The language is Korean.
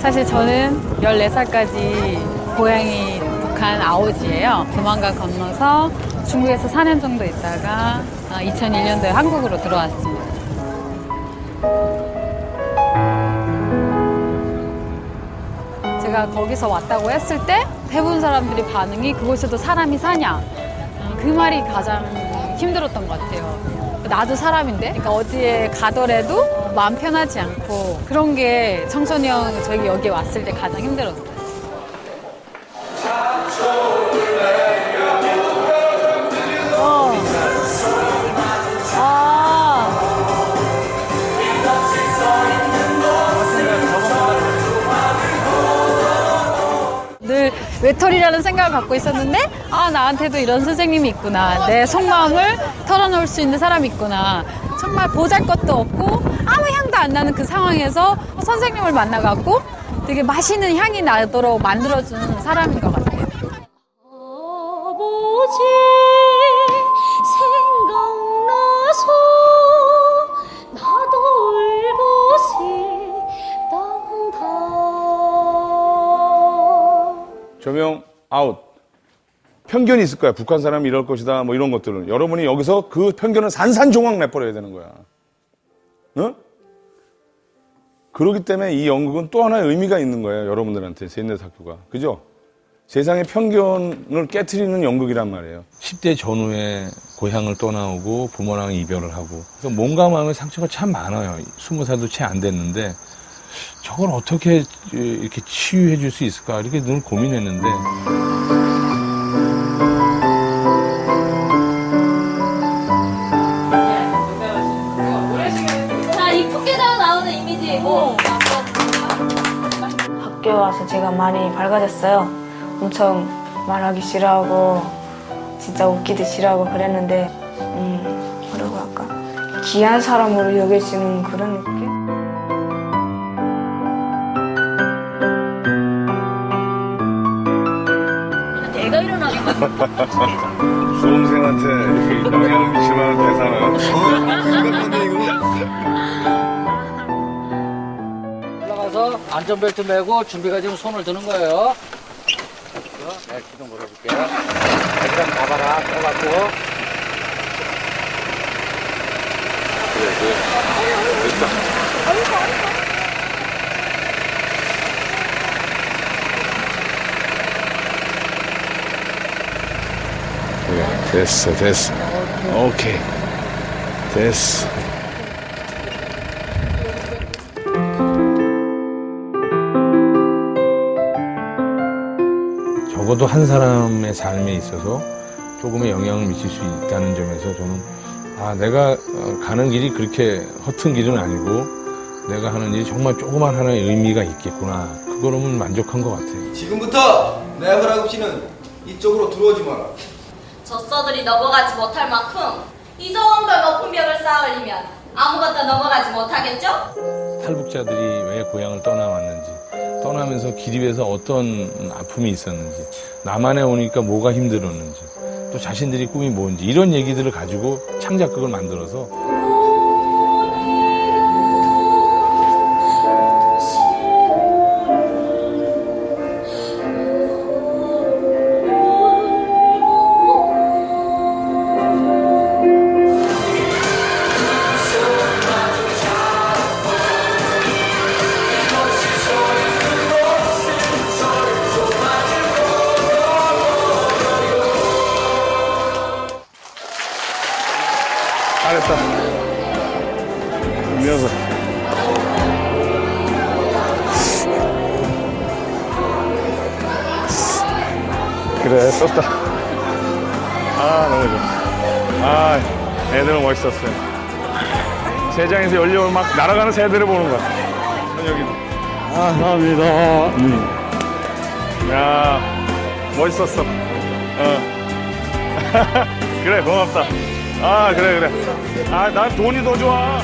사실 저는 14살까지 고향이 북한 아오지예요. 두만강 건너서 중국에서 4년 정도 있다가 2001년도에 한국으로 들어왔습니다. 제가 거기서 왔다고 했을 때 대부분 사람들이 반응이 그곳에도 사람이 사냐 그 말이 가장 힘들었던 것 같아요. 나도 사람인데, 그러니까 어디에 가더라도 마음 편하지 않고 그런 게 청소년 저희 여기 왔을 때 가장 힘들었어요. 외톨이라는 생각을 갖고 있었는데 아 나한테도 이런 선생님이 있구나. 내 속마음을 털어놓을 수 있는 사람이 있구나. 정말 보잘것도 없고 아무 향도 안 나는 그 상황에서 선생님을 만나갖고 되게 맛있는 향이 나도록 만들어주는 사람인 것 같아요 조명 아웃. 편견이 있을 거야. 북한 사람이 이럴 것이다. 뭐 이런 것들은. 여러분이 여기서 그 편견을 산산조각 내버려야 되는 거야. 어? 그렇기 때문에 이 연극은 또 하나의 의미가 있는 거예요. 여러분들한테. 세인대 학교가. 그죠? 세상의 편견을 깨트리는 연극이란 말이에요. 10대 전후에 고향을 떠나오고 부모랑 이별을 하고 그래서 몸과 마음의 상처가 참 많아요. 20살도 채 안 됐는데 저걸 어떻게 이렇게 치유해 줄 수 있을까? 이렇게 늘 고민했는데. 자 이쁘게 나오는 이미지이고 학교 와서 제가 많이 밝아졌어요. 엄청 말하기 싫어하고 진짜 웃기도 싫어하고 그랬는데 음 뭐라고 할까? 귀한 사람으로 여겨지는 그런 느낌? 수험생한테 이렇게 영향을 미칠 만한 대사는. 올라가서 안전벨트 매고 준비가 지금 손을 드는 거예요. 네, 기둥 걸어줄게요. 일단 가봐라, 들어갔고. 그래, 됐어, 됐어. 오케이. 됐어. 적어도 한 사람의 삶에 있어서 조금의 영향을 미칠 수 있다는 점에서 저는 아 내가 어, 가는 길이 그렇게 허튼 길은 아니고 내가 하는 일이 정말 조그만 하나의 의미가 있겠구나 그거로는 만족한 것 같아요. 지금부터 내 허락 없이는 이쪽으로 들어오지 마라. 젖서들이 넘어가지 못할 만큼 이 정도 높은 벽을 쌓으려면 아무것도 넘어가지 못하겠죠? 탈북자들이 왜 고향을 떠나왔는지, 떠나면서 기립에서 어떤 아픔이 있었는지, 남한에 오니까 뭐가 힘들었는지, 또 자신들이 꿈이 뭔지, 이런 얘기들을 가지고 창작극을 만들어서 잘했다. 이어서. 그래, 썼다. 아, 너무 좋아. 아, 애들은 멋있었어요. 세장에서 열려 막 날아가는 새들을 보는 거야. 여기도. 아, 감사합니다. 음. 야, 멋있었어. 어. 그래 고맙다 아 그래 그래. 아 난 돈이 더 좋아